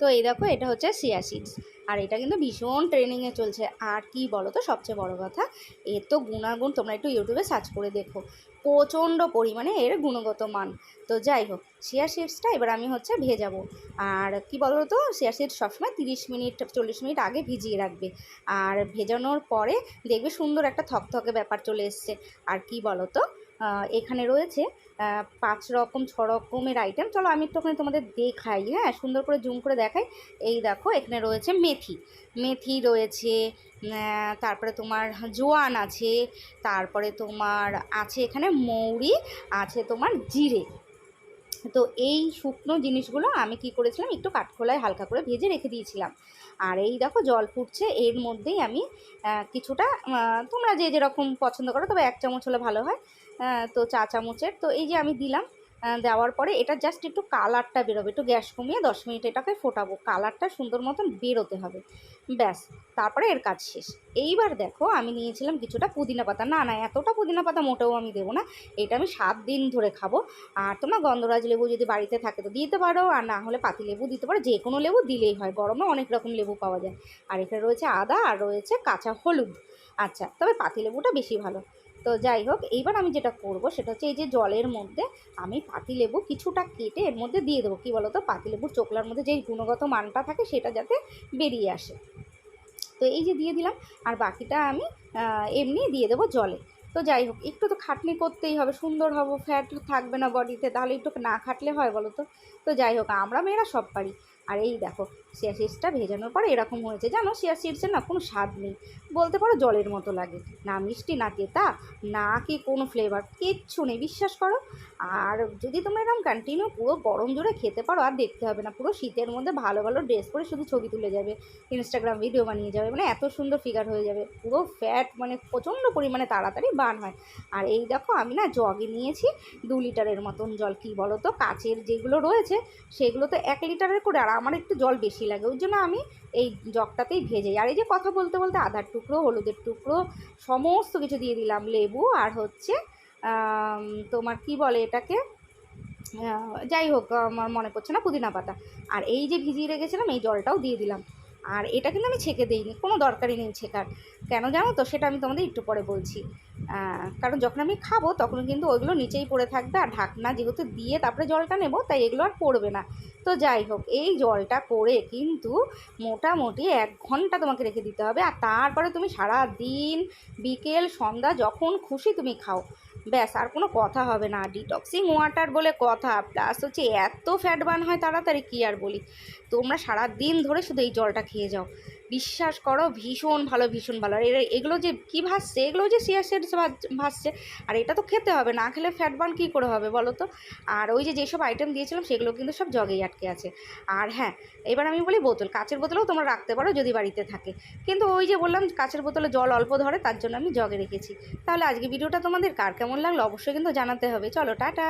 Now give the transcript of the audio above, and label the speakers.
Speaker 1: তো এই দেখো, এটা হচ্ছে সিয়া সিডস আর এটা কিন্তু ভীষণ ট্রেনিংয়ে চলছে। আর কি বলো তো সবচেয়ে বড় কথা, এর তো গুণাগুণ তোমরা একটু ইউটিউবে সার্চ করে দেখো। প্রচণ্ড পরিমাণে এর গুণগত মান। তো যাই হোক শিয়া সিডসটা এবার আমি হচ্ছে ভেজাবো। আর কি বলো তো শিয়া সিডস সবসময় তিরিশ মিনিট, চল্লিশ মিনিট আগে ভিজিয়ে রাখবে। আর ভেজানোর পরে দেখবে সুন্দর একটা থকথকে ব্যাপার চলে এসছে। আর কি বলো তো এখানে রয়েছে। পাঁচ রকম, ছ রকমের আইটেম চলো আমি একটুখানি তোমাদের দেখাই হ্যাঁ? সুন্দর করে জুম করে দেখাই। এই দেখো, এখানে রয়েছে মেথি। মেথি রয়েছে তারপরে তোমার জোয়ান আছে, তারপরে তোমার আছে এখানে মৌরি, আছে তোমার জিরে। তো এই শুকনো জিনিসগুলো আমি কি করেছিলাম, একটু কাঠখোলায় হালকা করে ভেজে রেখে দিয়েছিলাম। আর এই দেখো জল ফুটছে, এর মধ্যেই আমি কিছুটা তোমরা যে যেরকম পছন্দ করো, তবে এক চামচ হলে ভালো হয়। তো চা চামচের, তো এই যে আমি দিলাম দেওয়ার পরে এটা জাস্ট একটু কালারটা বেরোবে। একটু গ্যাস কমিয়ে দশ মিনিট এটাকে ফোটাবো। কালারটা সুন্দর মতন বেরোতে হবে। ব্যাস, তারপরে এর কাজ শেষ। এইবার দেখো, আমি নিয়েছিলাম কিছুটা পুদিনা পাতা। না না, এতটা পুদিনা পাতা মোটেও আমি দেবো না। এটা আমি সাত দিন ধরে খাব। আর তোমরা গন্ধরাজ লেবু যদি বাড়িতে থাকে তো দিতে পারো। আর না হলে পাতি লেবু দিতে পারো। যে কোনো লেবু দিলেই হয়। গরমে অনেক রকম লেবু পাওয়া যায়। আর এখানে রয়েছে আদা, আর রয়েছে কাঁচা হলুদ। আচ্ছা তবে পাতি লেবুটা বেশি ভালো। তো যাই হোক, এইবার আমি যেটা করব সেটা হচ্ছে এই যে জলের মধ্যে আমি পাতিলেবু কিছুটা কেটে এর মধ্যে দিয়ে দেবো। কী বলো তো পাতিলেবুর চোকলার মধ্যে যেই গুণগত মানটা থাকে সেটা যাতে বেরিয়ে আসে। তো এই যে দিয়ে দিলাম, আর বাকিটা আমি এমনি দিয়ে দেবো জলে। তো যাই হোক, একটু তো খাটনি করতেই হবে, সুন্দর হব ফ্যাট থাকবে না বডিতে তাহলে একটু না খাটলে হয় বলো তো তো যাই হোক, আমরা মেয়েরা সব পারি। আর এই দেখো শিয়া সিডসটা ভেজানোর পর এরকম হয়েছে, জানো? শিয়া সিডসের না কোনো স্বাদ নেই। বলতে পারো জলের মতো লাগে। না মিষ্টি, না তেতা, না কি কোনো ফ্লেভার কিচ্ছু নেই, বিশ্বাস করো? আর যদি তোমরা এরকম কন্টিনিউ পুরো গরম জোরে খেতে পারো, আর দেখতে হবে না, পুরো শীতের মধ্যে ভালো ভালো ড্রেস পরে শুধু ছবি তুলে যাবে ইনস্টাগ্রাম ভিডিও বানিয়ে যাবে মানে এত সুন্দর ফিগার হয়ে যাবে। পুরো ফ্যাট মানে প্রচণ্ড পরিমাণে তাড়াতাড়ি বান হয়। আর এই দেখো, আমি না জগে নিয়েছি দু লিটারের মতন জল। কী বলো তো কাচের যেগুলো রয়েছে সেগুলো তো এক লিটারের করে, আর আমার একটু জল বেশি লাগে ওই জন্য আমি এই জগটাতেই ভেজে, আর এই যে কথা বলতে বলতে আধার টুকরো, হলুদের টুকরো, সমস্ত কিছু দিয়ে দিলাম, লেবু আর হচ্ছে তোমার কি বলে এটাকে যাই হোক, আমার মনে করছে না, পুদিনা পাতা, আর এই যে ভিজিয়ে রেখেছিলাম, এই জলটাও দিয়ে দিলাম। আর এটা কিন্তু আমি ছেঁকে দিইনি, কোনো দরকারই নেই ছেঁকার। কেন জানো তো? সেটা আমি তোমাদের একটু পরে বলছি। কারণ যখন আমি খাব তখন কিন্তু ওইগুলো নিচেই পড়ে থাকবে আর ঢাকনা যেহেতু দিয়ে তারপরে জলটা নেব, তাই এগুলো আর পড়বে না। তো যাই হোক, এই জলটা করে কিন্তু মোটামুটি এক ঘণ্টা তোমাকে রেখে দিতে হবে। আর তারপরে তুমি সারা দিন বিকেল, সন্ধ্যা যখন খুশি তুমি খাও। ব্যাস, আর কোনো কথা হবে না। ডিটক্সিং ওয়াটার বলে কথা প্লাস হচ্ছে এত ফ্যাট বার্ন হয় তাড়াতাড়ি, কী আর বলি? তোমরা সারা দিন ধরে শুধু এই জলটা খেয়ে যাও। বিশ্বাস করো, ভীষণ ভালো ভীষণ ভালো। আর এগুলো যে কী ভাসছে? এগুলো যে সিয়া সিডস ভাসছে, আর এটা তো খেতে হবে, না খেলে ফ্যাট বার্ন কী করে হবে বলো তো? আর ওই যে যেসব আইটেম দিয়েছিলাম, সেগুলো কিন্তু সব জগেই আটকে আছে। আর হ্যাঁ এবার আমি বলি বোতল। কাচের বোতলেও তোমরা রাখতে পারো যদি বাড়িতে থাকে। কিন্তু ওই যে বললাম, কাচের বোতলে জল অল্প ধরে, তার জন্য আমি জগে রেখেছি। তাহলে আজকে ভিডিওটা তোমাদের কার কেমন লাগল, অবশ্যই কিন্তু জানাতে হবে। চলো, টাটা!